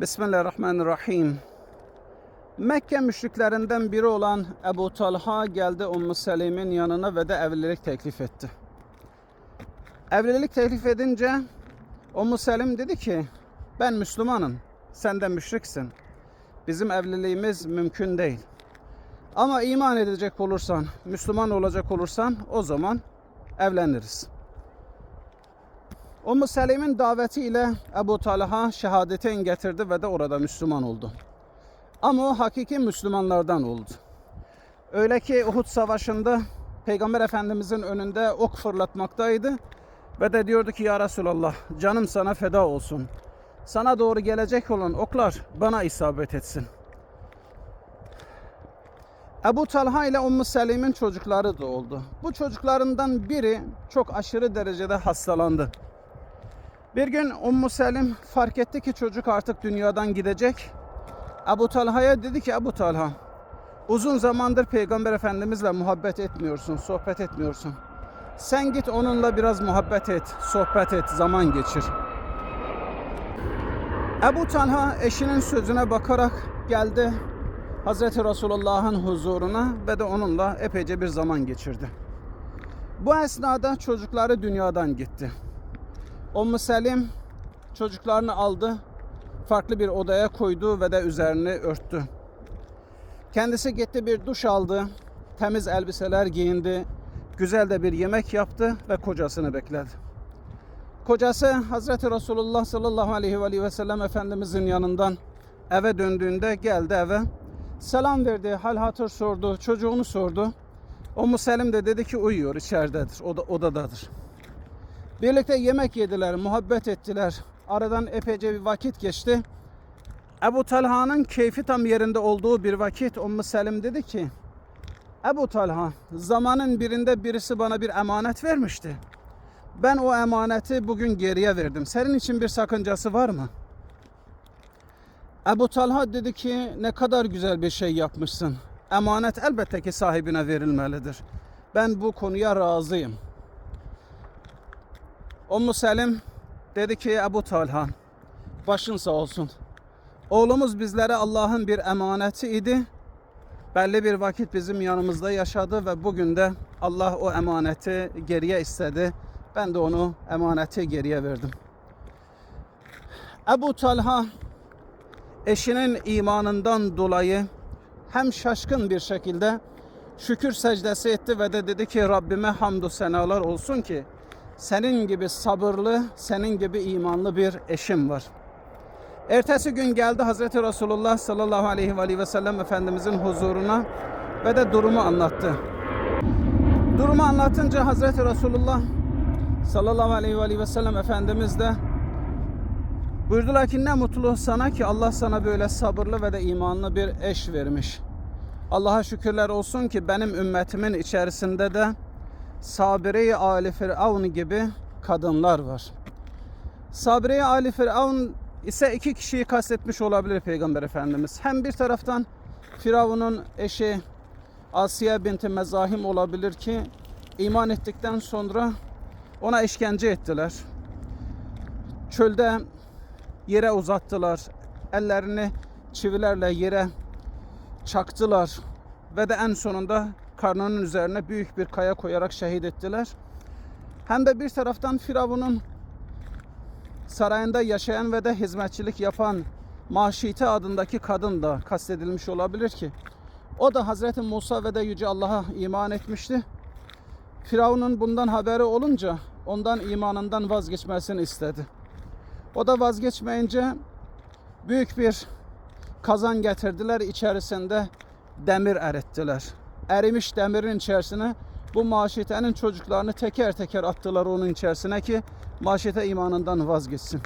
Bismillahirrahmanirrahim. Mekke müşriklerinden biri olan Ebu Talha geldi Ümmü Selim'in yanına ve de evlilik teklif etti. Evlilik teklif edince Ümmü Selim dedi ki ben Müslümanım, sen de müşriksin. Bizim evliliğimiz mümkün değil. Ama iman edecek olursan, Müslüman olacak olursan o zaman evleniriz. Ümmü Selim'in davetiyle Ebu Talha şehadeten getirdi ve de orada Müslüman oldu. Ama o hakiki Müslümanlardan oldu. Öyle ki Uhud Savaşı'nda Peygamber Efendimizin önünde ok fırlatmaktaydı ve de diyordu ki ya Resulallah canım sana feda olsun. Sana doğru gelecek olan oklar bana isabet etsin. Ebu Talha ile Ümmü Selim'in çocukları da oldu. Bu çocuklarından biri çok aşırı derecede hastalandı. Bir gün Ummu Selim fark etti ki çocuk artık dünyadan gidecek. Ebu Talha'ya dedi ki Ebu Talha uzun zamandır Peygamber Efendimizle muhabbet etmiyorsun, sohbet etmiyorsun. Sen git onunla biraz muhabbet et, sohbet et, zaman geçir. Ebu Talha eşinin sözüne bakarak geldi Hazreti Resulullah'ın huzuruna ve de onunla epeyce bir zaman geçirdi. Bu esnada çocukları dünyadan gitti. Ümmü Selim çocuklarını aldı, farklı bir odaya koydu ve de üzerini örttü. Kendisi gitti bir duş aldı, temiz elbiseler giyindi, güzel de bir yemek yaptı ve kocasını bekledi. Kocası Hazreti Resulullah sallallahu aleyhi ve sellem Efendimizin yanından eve döndüğünde geldi eve. Selam verdi, hal hatır sordu, çocuğunu sordu. Ümmü Selim de dedi ki uyuyor, içeridedir, oda, odadadır. Birlikte yemek yediler, muhabbet ettiler. Aradan epeyce bir vakit geçti. Ebu Talha'nın keyfi tam yerinde olduğu bir vakit Ümmü Selim dedi ki Ebu Talha zamanın birinde birisi bana bir emanet vermişti. Ben o emaneti bugün geriye verdim. Senin için bir sakıncası var mı? Ebu Talha dedi ki ne kadar güzel bir şey yapmışsın. Emanet elbette ki sahibine verilmelidir. Ben bu konuya razıyım. Ümmü Selim dedi ki Ebu Talha başın sağ olsun. Oğlumuz bizlere Allah'ın bir emaneti idi. Belli bir vakit bizim yanımızda yaşadı ve bugün de Allah o emaneti geriye istedi. Ben de onu emaneti geriye verdim. Ebu Talha eşinin imanından dolayı hem şaşkın bir şekilde şükür secdesi etti ve de dedi ki Rabbime hamdü senalar olsun ki senin gibi sabırlı, senin gibi imanlı bir eşim var. Ertesi gün geldi Hazreti Resulullah sallallahu aleyhi ve, aleyhi ve sellem Efendimizin huzuruna ve de durumu anlattı. Durumu anlatınca Hazreti Resulullah sallallahu aleyhi ve, aleyhi ve sellem Efendimiz de buyurdular ki ne mutlu sana ki Allah sana böyle sabırlı ve de imanlı bir eş vermiş. Allah'a şükürler olsun ki benim ümmetimin içerisinde de Sabire-i Ali Firavun gibi kadınlar var. Sabire-i Ali Firavun ise iki kişiyi kastetmiş olabilir Peygamber Efendimiz. Hem bir taraftan Firavun'un eşi Asiye binti Mezahim olabilir ki iman ettikten sonra ona işkence ettiler. Çölde yere uzattılar. Ellerini çivilerle yere çaktılar ve de en sonunda karnının üzerine büyük bir kaya koyarak şehit ettiler. Hem de bir taraftan Firavun'un sarayında yaşayan ve de hizmetçilik yapan Maşite adındaki kadın da kastedilmiş olabilir ki o da Hazreti Musa ve de Yüce Allah'a iman etmişti. Firavun'un bundan haberi olunca ondan imanından vazgeçmesini istedi. O da vazgeçmeyince büyük bir kazan getirdiler içerisinde demir erittiler erimiş demirin içerisine bu maşitenin çocuklarını teker teker attılar onun içerisine ki maşite imanından vazgeçsin.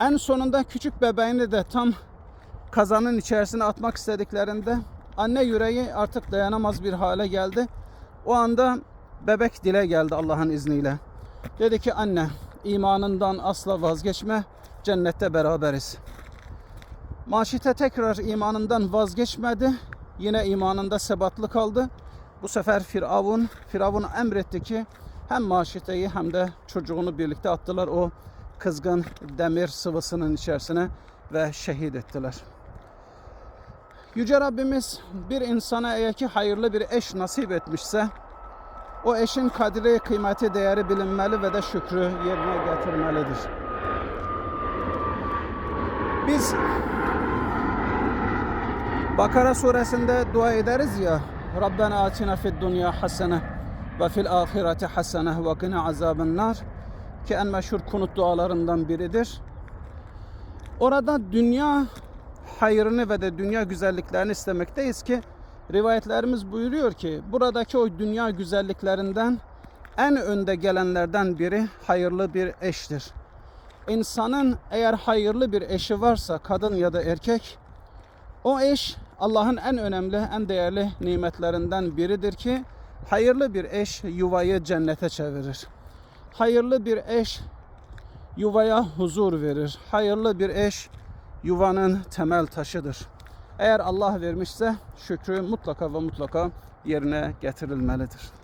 En sonunda küçük bebeğini de tam kazanın içerisine atmak istediklerinde anne yüreği artık dayanamaz bir hale geldi. O anda bebek dile geldi Allah'ın izniyle. Dedi ki anne imanından asla vazgeçme cennette beraberiz. Maşite tekrar imanından vazgeçmedi yine imanında sebatlı kaldı. Bu sefer Firavun, Firavun emretti ki hem Maşite'yi hem de çocuğunu birlikte attılar o kızgın demir sıvısının içerisine ve şehit ettiler. Yüce Rabbimiz bir insana eğer ki hayırlı bir eş nasip etmişse o eşin kadri, kıymeti, değeri bilinmeli ve de şükrü yerine getirmelidir. Biz Bakara suresinde dua ederiz ya Rabbena atina fid dunya hasene ve fil ahireti hasene ve qina azabın nar ki en meşhur kunut dualarından biridir. Orada dünya hayrını ve de dünya güzelliklerini istemekteyiz ki rivayetlerimiz buyuruyor ki buradaki o dünya güzelliklerinden en önde gelenlerden biri hayırlı bir eştir. İnsanın eğer hayırlı bir eşi varsa kadın ya da erkek o eş Allah'ın en önemli, en değerli nimetlerinden biridir ki hayırlı bir eş yuvayı cennete çevirir. Hayırlı bir eş yuvaya huzur verir. Hayırlı bir eş yuvanın temel taşıdır. Eğer Allah vermişse şükrü mutlaka ve mutlaka yerine getirilmelidir.